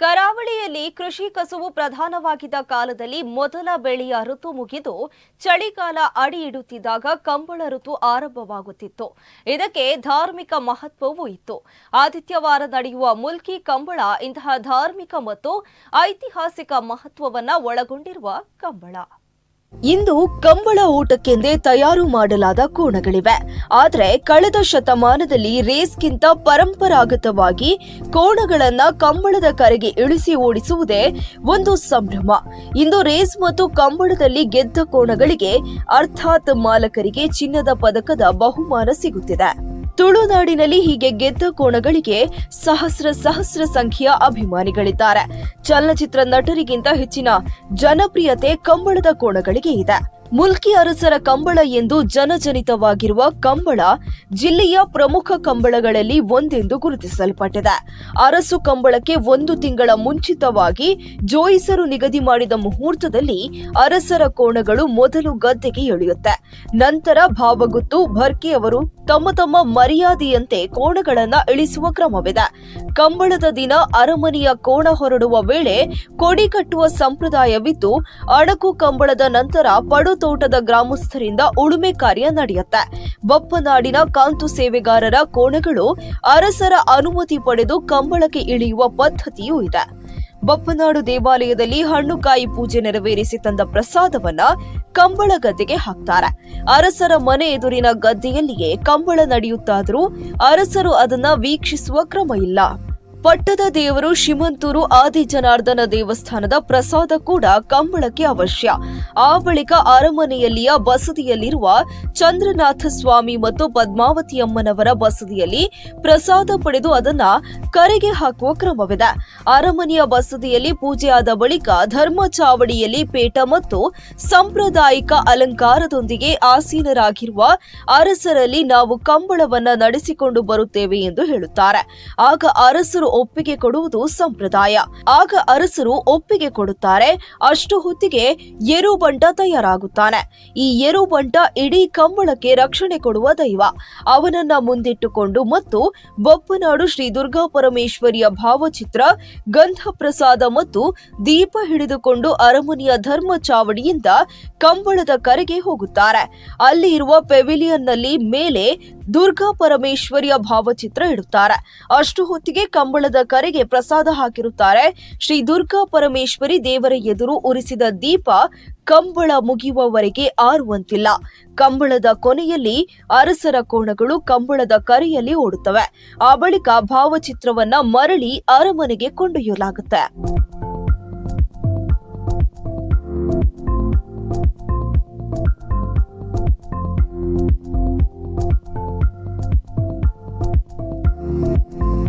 ಕರಾವಳಿಯಲ್ಲಿ ಕೃಷಿ ಕಸುವು ಪ್ರಧಾನವಾಗಿದ್ದ ಕಾಲದಲ್ಲಿ ಮೊದಲ ಬೆಳೆಯ ಋತು ಮುಗಿದು ಚಳಿಗಾಲ ಅಡಿ ಇಡುತ್ತಿದ್ದಾಗ ಕಂಬಳ ಋತು ಆರಂಭವಾಗುತ್ತಿತ್ತು. ಇದಕ್ಕೆ ಧಾರ್ಮಿಕ ಮಹತ್ವವೂ ಇತ್ತು. ಆದಿತ್ಯವಾರ ನಡೆಯುವ ಮುಲ್ಕಿ ಕಂಬಳ ಇಂತಹ ಧಾರ್ಮಿಕ ಮತ್ತು ಐತಿಹಾಸಿಕ ಮಹತ್ವವನ್ನು ಒಳಗೊಂಡಿರುವ ಕಂಬಳ. ಇಂದು ಕಂಬಳ ಊಟಕ್ಕೆಂದೇ ತಯಾರು ಮಾಡಲಾದ ಕೋಣಗಳಿವೆ. ಆದರೆ ಕಳೆದ ಶತಮಾನದಲ್ಲಿ ರೇಸ್ಗಿಂತ ಪರಂಪರಾಗತವಾಗಿ ಕೋಣಗಳನ್ನ ಕಂಬಳದ ಕರೆಗೆ ಇಳಿಸಿ ಓಡಿಸುವುದೇ ಒಂದು ಸಂಭ್ರಮ. ಇಂದು ರೇಸ್ ಮತ್ತು ಕಂಬಳದಲ್ಲಿ ಗೆದ್ದ ಕೋಣಗಳಿಗೆ ಅರ್ಥಾತ್ ಮಾಲಕರಿಗೆ ಚಿನ್ನದ ಪದಕದ ಬಹುಮಾನ ಸಿಗುತ್ತಿದೆ. ತುಳುನಾಡಿನಲ್ಲಿ ಹೀಗೆ ಗೆದ್ದ ಕೋಣಗಳಿಗೆ ಸಹಸ್ರ ಸಹಸ್ರ ಸಂಖ್ಯೆಯ ಅಭಿಮಾನಿಗಳಿದ್ದಾರೆ. ಚಲನಚಿತ್ರ ನಟರಿಗಿಂತ ಹೆಚ್ಚಿನ ಜನಪ್ರಿಯತೆ ಕಂಬಳದ ಕೋಣಗಳಿಗೆ ಇದೆ. ಮುಲ್ಕಿ ಅರಸರ ಕಂಬಳ ಎಂದು ಜನಜನಿತವಾಗಿರುವ ಕಂಬಳ ಜಿಲ್ಲೆಯ ಪ್ರಮುಖ ಕಂಬಳಗಳಲ್ಲಿ ಒಂದೆಂದು ಗುರುತಿಸಲ್ಪಟ್ಟಿದೆ. ಅರಸು ಕಂಬಳಕ್ಕೆ ಒಂದು ತಿಂಗಳ ಮುಂಚಿತವಾಗಿ ಜೋಯಿಸರು ನಿಗದಿ ಮಾಡಿದ ಮುಹೂರ್ತದಲ್ಲಿ ಅರಸರ ಕೋಣಗಳು ಮೊದಲು ಗದ್ದೆಗೆ ಇಳಿಯುತ್ತೆ ನಂತರ ಭಾವಗುತ್ತು, ಭರ್ಕೆ ಅವರು ತಮ್ಮ ತಮ್ಮ ಮರ್ಯಾದೆಯಂತೆ ಕೋಣಗಳನ್ನು ಇಳಿಸುವ ಕ್ರಮವಿದೆ. ಕಂಬಳದ ದಿನ ಅರಮನೆಯ ಕೋಣ ಹೊರಡುವ ವೇಳೆ ಕೊಡಿ ಕಟ್ಟುವ ಸಂಪ್ರದಾಯವಿದ್ದು ಅಣಕು ಕಂಬಳದ ನಂತರ ಪಡುತೋಟದ ಗ್ರಾಮಸ್ಥರಿಂದ ಉಳುಮೆ ಕಾರ್ಯ ನಡೆಯುತ್ತೆ. ಬಪ್ಪನಾಡಿನ ಕಾಂತು ಸೇವೆಗಾರರ ಕೋಣಗಳು ಅರಸರ ಅನುಮತಿ ಪಡೆದು ಕಂಬಳಕ್ಕೆ ಇಳಿಯುವ ಪದ್ಧತಿಯೂ ಇದೆ. ಬಪ್ಪನಾಡು ದೇವಾಲಯದಲ್ಲಿ ಹಣ್ಣುಕಾಯಿ ಪೂಜೆ ನೆರವೇರಿಸಿ ತಂದ ಪ್ರಸಾದವನ್ನ ಕಂಬಳ ಗದ್ದೆಗೆ ಹಾಕ್ತಾರೆ. ಅರಸರ ಮನೆ ಎದುರಿನ ಗದ್ದೆಯಲ್ಲಿಯೇ ಕಂಬಳ ನಡೆಯುತ್ತಾದರೂ ಅರಸರು ಅದನ್ನ ವೀಕ್ಷಿಸುವ ಕ್ರಮ ಇಲ್ಲ. ಪಟ್ಟದ ದೇವರು ಶಿಮಂತೂರು ಆದಿ ಜನಾರ್ದನ ದೇವಸ್ಥಾನದ ಪ್ರಸಾದ ಕೂಡ ಕಂಬಳಕ್ಕೆ ಅವಶ್ಯ. ಆ ಬಳಿಕ ಅರಮನೆಯಲ್ಲಿಯ ಬಸದಿಯಲ್ಲಿರುವ ಚಂದ್ರನಾಥ ಸ್ವಾಮಿ ಮತ್ತು ಪದ್ಮಾವತಿ ಅಮ್ಮನವರ ಬಸದಿಯಲ್ಲಿ ಪ್ರಸಾದ ಪಡೆದು ಅದನ್ನ ಕರೆಗೆ ಹಾಕುವ ಕ್ರಮವಿದೆ. ಅರಮನೆಯ ಬಸದಿಯಲ್ಲಿ ಪೂಜೆಯಾದ ಬಳಿಕ ಧರ್ಮ ಚಾವಡಿಯಲ್ಲಿ ಪೇಟ ಮತ್ತು ಸಾಂಪ್ರದಾಯಿಕ ಅಲಂಕಾರದೊಂದಿಗೆ ಆಸೀನರಾಗಿರುವ ಅರಸರಲ್ಲಿ ನಾವು ಕಂಬಳವನ್ನ ನಡೆಸಿಕೊಂಡು ಬರುತ್ತೇವೆ ಎಂದು ಹೇಳುತ್ತಾರೆ. ಆಗ ಅರಸರು ಒಪ್ಪಿಗೆ ಕೊಡುವುದು ಸಂಪ್ರದಾಯ. ಆಗ ಅರಸರು ಒಪ್ಪಿಗೆ ಕೊಡುತ್ತಾರೆ, ಅಷ್ಟು ಹೊತ್ತಿಗೆ ಬಂಟ ತಯಾರಾಗುತ್ತಾನೆ. ಈ ಬಂಟ ಇಡೀ ಕಂಬಳಕ್ಕೆ ರಕ್ಷಣೆ ಕೊಡುವ ದೈವ. ಅವನನ್ನ ಮುಂದಿಟ್ಟುಕೊಂಡು ಮತ್ತು ಬೊಪ್ಪನಾಡು ಶ್ರೀ ದುರ್ಗಾ ಪರಮೇಶ್ವರಿಯ ಭಾವಚಿತ್ರ ಗಂಧ ಪ್ರಸಾದ ಮತ್ತು ದೀಪ ಹಿಡಿದುಕೊಂಡು ಅರಮನೆಯ ಧರ್ಮ ಚಾವಡಿಯಿಂದ ಕಂಬಳದ ಕರೆಗೆ ಹೋಗುತ್ತಾರೆ. ಅಲ್ಲಿ ಇರುವ ಪೆವಿಲಿಯನ್ನಲ್ಲಿ ಮೇಲೆ ದುರ್ಗಾ ಪರಮೇಶ್ವರಿಯ ಭಾವಚಿತ್ರ ಇಡುತ್ತಾರೆ. ಅಷ್ಟು ಹೊತ್ತಿಗೆ ಕಂಬಳದ ಕರೆಗೆ ಪ್ರಸಾದ ಹಾಕಿರುತ್ತಾರೆ. ಶ್ರೀ ದುರ್ಗಾ ಪರಮೇಶ್ವರಿ ದೇವರ ಎದುರು ಉರಿಸಿದ ದೀಪ ಕಂಬಳ ಮುಗಿಯುವವರೆಗೆ ಆರುವಂತಿಲ್ಲ. ಕಂಬಳದ ಕೊನೆಯಲ್ಲಿ ಅರಸರ ಕೋಣಗಳು ಕಂಬಳದ ಕರೆಯಲ್ಲಿ ಓಡುತ್ತವೆ. ಆ ಬಳಿಕ ಭಾವಚಿತ್ರವನ್ನ ಮರಳಿ ಅರಮನೆಗೆ ಕೊಂಡೊಯ್ಯಲಾಗುತ್ತೆ.